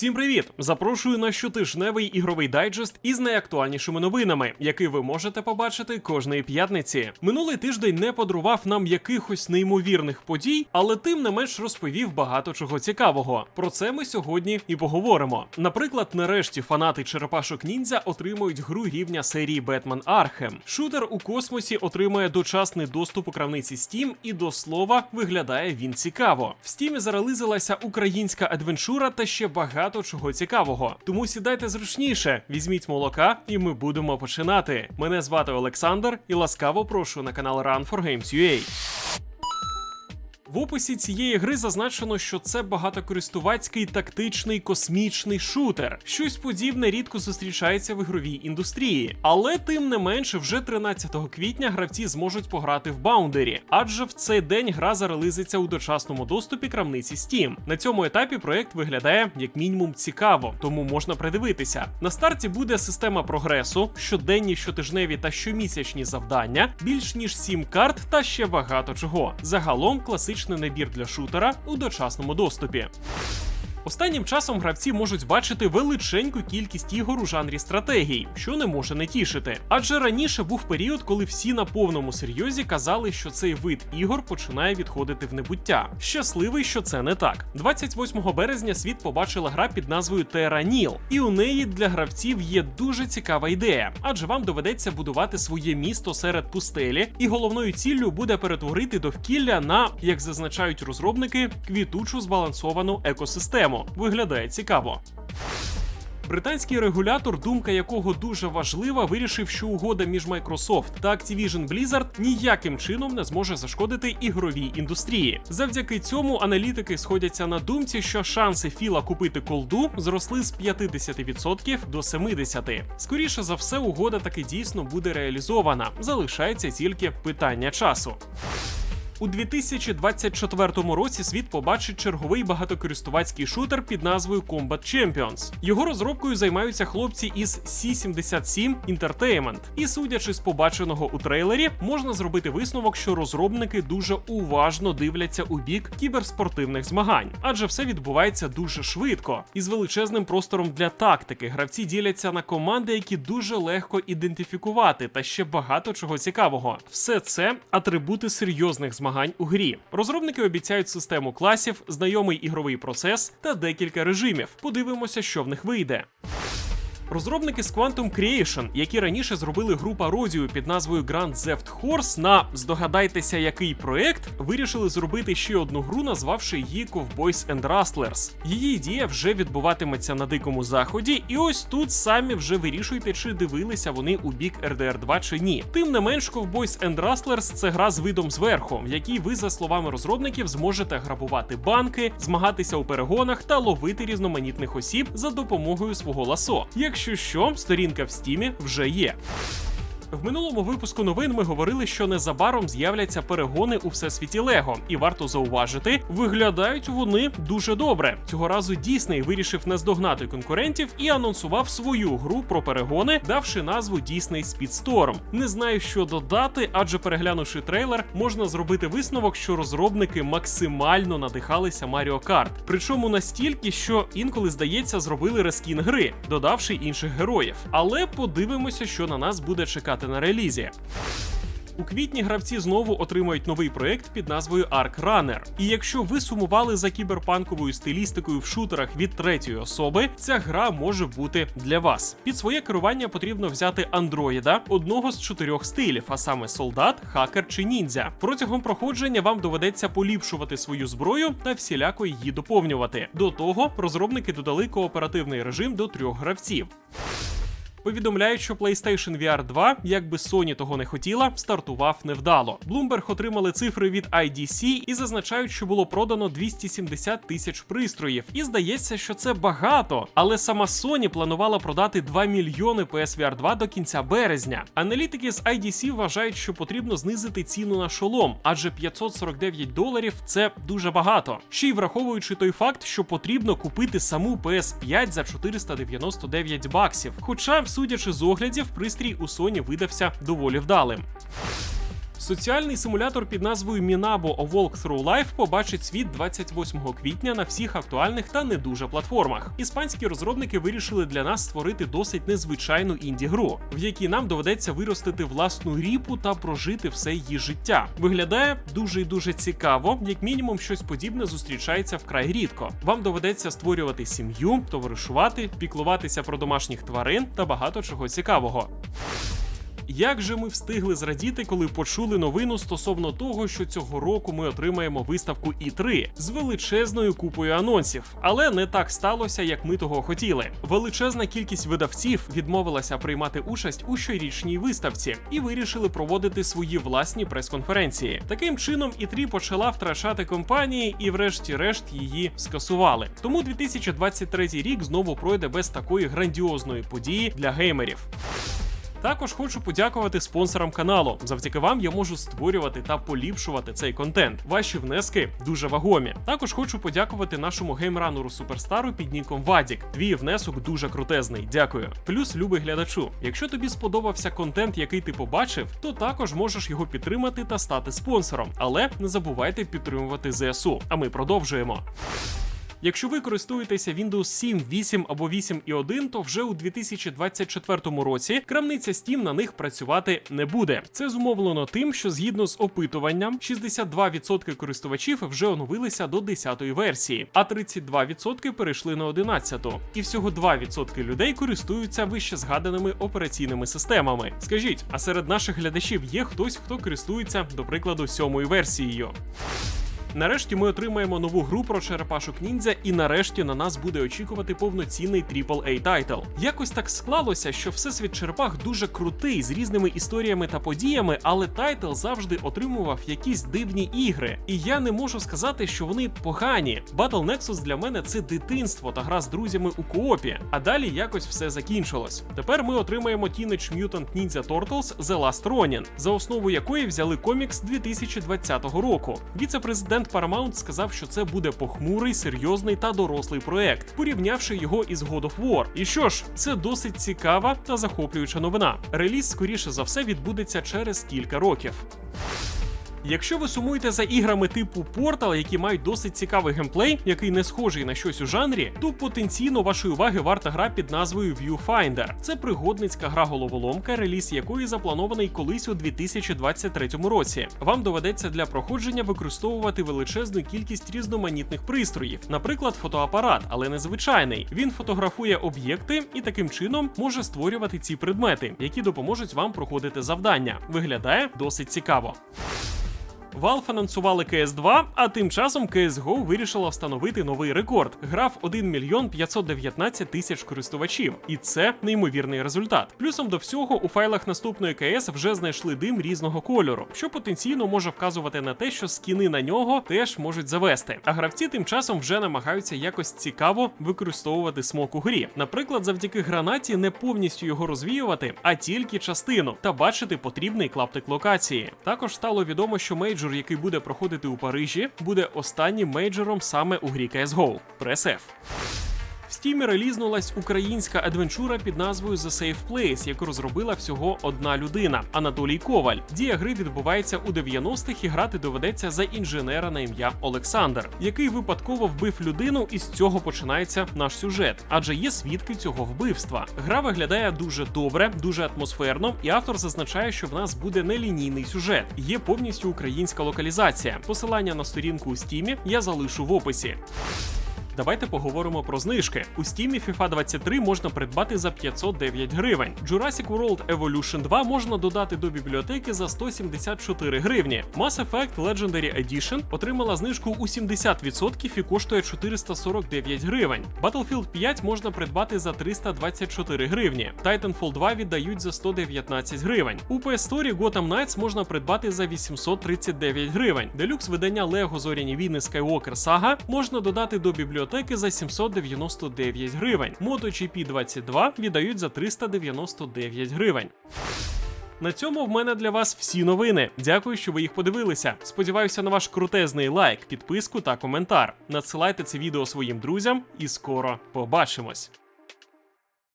Всім привіт! Запрошую на щотижневий ігровий дайджест із найактуальнішими новинами, який ви можете побачити кожної п'ятниці. Минулий тиждень не подарував нам якихось неймовірних подій, але тим не менш розповів багато чого цікавого. Про це ми сьогодні і поговоримо. Наприклад, нарешті фанати черепашок ніндзя отримують гру рівня серії Бетмен Архем. Шутер у космосі отримує дочасний доступ у крамниці Steam, і до слова виглядає він цікаво. В Steam зарелизилася українська адвенчура та ще багато чого цікавого. Тому сідайте зручніше, візьміть молока, і ми будемо починати. Мене звати Олександр, і ласкаво прошу на канал Run for Games UA. В описі цієї гри зазначено, що це багатокористувацький тактичний космічний шутер. Щось подібне рідко зустрічається в ігровій індустрії. Але тим не менше, вже 13 квітня гравці зможуть пограти в Баундері, адже в цей день гра зарелизиться у дочасному доступі крамниці Steam. На цьому етапі проект виглядає як мінімум цікаво, тому можна придивитися. На старті буде система прогресу, щоденні, щотижневі та щомісячні завдання, більш ніж 7 карт та ще багато чого. Загалом класичний набір для шутера у дочасному доступі. Останнім часом гравці можуть бачити величеньку кількість ігор у жанрі стратегій, що не може не тішити. Адже раніше був період, коли всі на повному серйозі казали, що цей вид ігор починає відходити в небуття. Щасливий, що це не так. 28 березня світ побачила гра під назвою Terranil, і у неї для гравців є дуже цікава ідея, адже вам доведеться будувати своє місто серед пустелі, і головною ціллю буде перетворити довкілля на, як зазначають розробники, квітучу збалансовану екосистему. Виглядає цікаво. Британський регулятор, думка якого дуже важлива, вирішив, що угода між Microsoft та Activision Blizzard ніяким чином не зможе зашкодити ігровій індустрії. Завдяки цьому аналітики сходяться на думці, що шанси Філа купити колду зросли з 50% до 70%. Скоріше за все, угода таки дійсно буде реалізована. Залишається тільки питання часу. У 2024 році світ побачить черговий багатокористувацький шутер під назвою Combat Champions. Його розробкою займаються хлопці із C77 Entertainment. І судячи з побаченого у трейлері, можна зробити висновок, що розробники дуже уважно дивляться у бік кіберспортивних змагань, адже все відбувається дуже швидко і з величезним простором для тактики. Гравці діляться на команди, які дуже легко ідентифікувати, та ще багато чого цікавого. Все це атрибути серйозних змагань змагань у грі. Розробники обіцяють систему класів, знайомий ігровий процес та декілька режимів. Подивимося, що в них вийде. Розробники з Quantum Creation, які раніше зробили гру пародію під назвою Grand Theft Horse на здогадайтеся, який проект, вирішили зробити ще одну гру, назвавши її Cowboys and Rustlers. Її дія вже відбуватиметься на дикому заході, і ось тут самі вже вирішуйте, чи дивилися вони у бік RDR 2 чи ні. Тим не менш, Cowboys and Rustlers – це гра з видом зверху, в якій ви, за словами розробників, зможете грабувати банки, змагатися у перегонах та ловити різноманітних осіб за допомогою свого ласо. Якщо Якщо що, сторінка в стімі вже є. В минулому випуску новин ми говорили, що незабаром з'являться перегони у всесвіті Лего, і варто зауважити, виглядають вони дуже добре. Цього разу Дісней вирішив наздогнати конкурентів і анонсував свою гру про перегони, давши назву Disney Speedstorm. Не знаю, що додати, адже переглянувши трейлер, можна зробити висновок, що розробники максимально надихалися Mario Kart. Причому настільки, що інколи здається, зробили рескін гри, додавши інших героїв. Але подивимося, що на нас буде чекати на релізі. У квітні гравці знову отримають новий проект під назвою Ark Runner. І якщо ви сумували за кіберпанковою стилістикою в шутерах від третьої особи, ця гра може бути для вас. Під своє керування потрібно взяти андроїда одного з чотирьох стилів, а саме солдат, хакер чи ніндзя. Протягом проходження вам доведеться поліпшувати свою зброю та всіляко її доповнювати. До того розробники додали кооперативний режим до трьох гравців. Повідомляють, що PlayStation VR 2, як би Sony того не хотіла, стартував невдало. Bloomberg отримали цифри від IDC і зазначають, що було продано 270 тисяч пристроїв. І здається, що це багато. Але сама Sony планувала продати 2 мільйони PSVR 2 до кінця березня. Аналітики з IDC вважають, що потрібно знизити ціну на шолом, адже 549 доларів це дуже багато. Ще й враховуючи той факт, що потрібно купити саму PS5 за 499 баксів. Хоча судячи з оглядів, пристрій у Sony видався доволі вдалим. Соціальний симулятор під назвою Minabo A Walkthrough Life побачить світ 28 квітня на всіх актуальних та не дуже платформах. Іспанські розробники вирішили для нас створити досить незвичайну інді-гру, в якій нам доведеться виростити власну ріпу та прожити все її життя. Виглядає дуже і дуже цікаво, як мінімум, щось подібне зустрічається вкрай рідко. Вам доведеться створювати сім'ю, товаришувати, піклуватися про домашніх тварин та багато чого цікавого. Як же ми встигли зрадіти, коли почули новину стосовно того, що цього року ми отримаємо виставку І3 з величезною купою анонсів, але не так сталося, як ми того хотіли. Величезна кількість видавців відмовилася приймати участь у щорічній виставці і вирішили проводити свої власні прес-конференції. Таким чином, І3 почала втрачати компанії і, врешті-решт, її скасували. Тому 2023 рік знову пройде без такої грандіозної події для геймерів. Також хочу подякувати спонсорам каналу. Завдяки вам я можу створювати та поліпшувати цей контент. Ваші внески дуже вагомі. Також хочу подякувати нашому геймранеру суперстару під ніком Вадік. Твій внесок дуже крутезний. Дякую. Плюс, любий глядачу. Якщо тобі сподобався контент, який ти побачив, то також можеш його підтримати та стати спонсором. Але не забувайте підтримувати ЗСУ. А ми продовжуємо. Якщо ви користуєтеся Windows 7, 8 або 8.1, то вже у 2024 році крамниця Steam на них працювати не буде. Це зумовлено тим, що згідно з опитуванням, 62% користувачів вже оновилися до 10-ї версії, а 32% перейшли на 11-ту. І всього 2% людей користуються вище згаданими операційними системами. Скажіть, а серед наших глядачів є хтось, хто користується, до прикладу, 7-ю версією? Нарешті ми отримаємо нову гру про черепашок ніндзя, і нарешті на нас буде очікувати повноцінний aaa тайтл. Якось так склалося, що всесвіт черепах дуже крутий з різними історіями та подіями, але тайтл завжди отримував якісь дивні ігри. І я не можу сказати, що вони погані. Battle Nexus для мене це дитинство та гра з друзями у коопі. А далі якось все закінчилось. Тепер ми отримаємо Teenage Mutant Ninja Turtles The Last Ronin, за основу якої взяли комікс 2020 року. Віце-президент Paramount сказав, що це буде похмурий, серйозний та дорослий проект, порівнявши його із God of War. І що ж, це досить цікава та захоплююча новина. Реліз, скоріше за все, відбудеться через кілька років. Якщо ви сумуєте за іграми типу Portal, які мають досить цікавий геймплей, який не схожий на щось у жанрі, то потенційно вашої уваги варта гра під назвою Viewfinder. Це пригодницька гра головоломка, реліз якої запланований колись у 2023 році. Вам доведеться для проходження використовувати величезну кількість різноманітних пристроїв, наприклад, фотоапарат, але незвичайний. Він фотографує об'єкти і таким чином може створювати ці предмети, які допоможуть вам проходити завдання. Виглядає досить цікаво. Valve анонсували CS2, а тим часом CSGO вирішила встановити новий рекорд. Грав 1 мільйон 519 тисяч користувачів, і це неймовірний результат. Плюсом до всього у файлах наступної CS вже знайшли дим різного кольору, що потенційно може вказувати на те, що скіни на нього теж можуть завести. А гравці тим часом вже намагаються якось цікаво використовувати смок у грі. Наприклад, завдяки гранаті не повністю його розвіювати, а тільки частину, та бачити потрібний клаптик локації. Також стало відомо, що мейджор мейджор, який буде проходити у Парижі, буде останнім мейджором саме у грі CSGO – F. В стімі релізнулась українська адвенчура під назвою The Safe Place, яку розробила всього одна людина Анатолій Коваль. Дія гри відбувається у 90-х і грати доведеться за інженера на ім'я Олександр, який випадково вбив людину, і з цього починається наш сюжет, адже є свідки цього вбивства. Гра виглядає дуже добре, дуже атмосферно, і автор зазначає, що в нас буде нелінійний сюжет. Є повністю українська локалізація. Посилання на сторінку у стімі я залишу в описі. Давайте поговоримо про знижки. У стімі FIFA 23 можна придбати за 509 гривень. Jurassic World Evolution 2 можна додати до бібліотеки за 174 гривні. Mass Effect Legendary Edition отримала знижку у 70% і коштує 449 гривень. Battlefield 5 можна придбати за 324 гривні. Titanfall 2 віддають за 119 гривень. У PS Store Gotham Knights можна придбати за 839 гривень. Делюкс видання Lego Зоряні війни Skywalker Saga можна додати до бібліотеки бібліотеки за 799 гривень. MotoGP 22 віддають за 399 гривень. На цьому в мене для вас всі новини. Дякую, що ви їх подивилися. Сподіваюся на ваш крутезний лайк, підписку та коментар. Надсилайте це відео своїм друзям, і скоро побачимось.